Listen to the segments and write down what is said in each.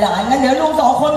หลานงั้นเดี๋ยวลุงสองคน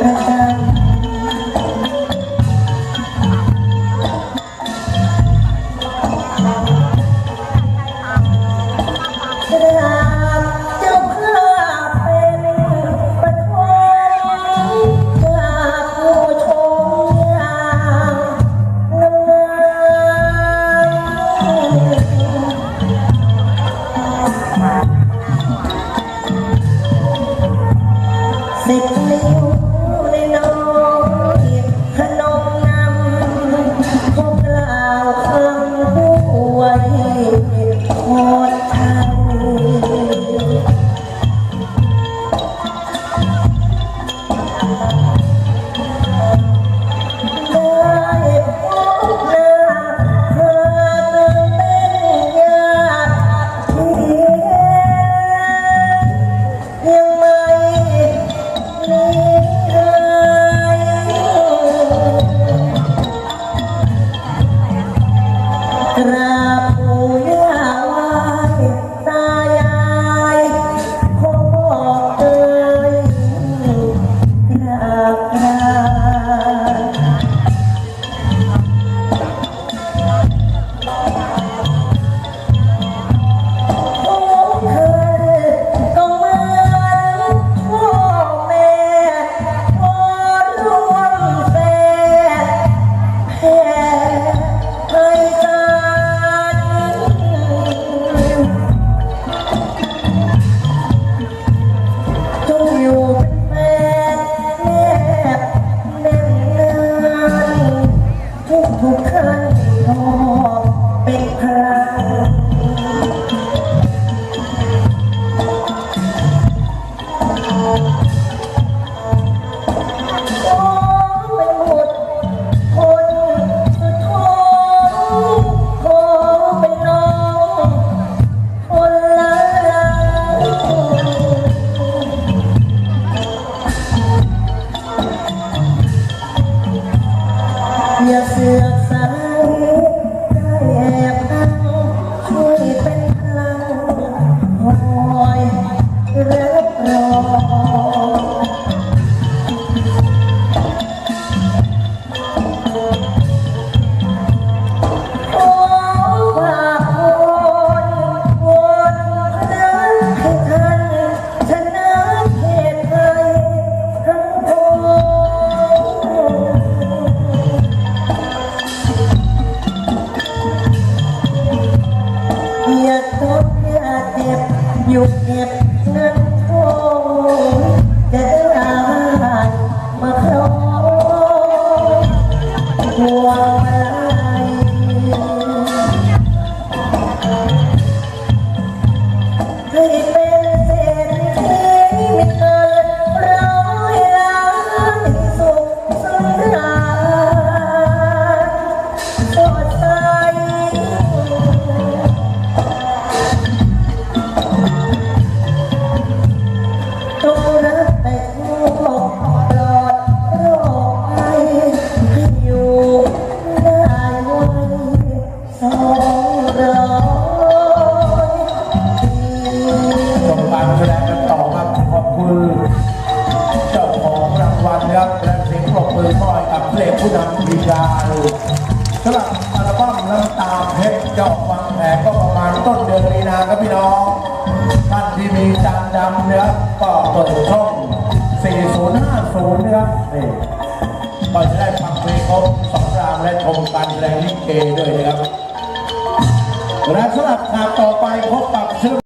ประจำ ด็กเลี้ย i Ta-da! อย่าเสือกสา Yep. เพลงผู้นำทีมดาวสำหรับอัลบั้มน้ำตาเพชรจะออกวางแผนก็ประมาณต้นเดือนมีนาครับพี่น้อง ท่านที่มีจานดำเนื้อก็เปิดช่อง 4050นะครับนี่ก็จะได้ฟังเพลงครบสองรามและชมการแสดงลิเกด้วยนะครับและสำหรับขาวต่อไปพบกับชื่อ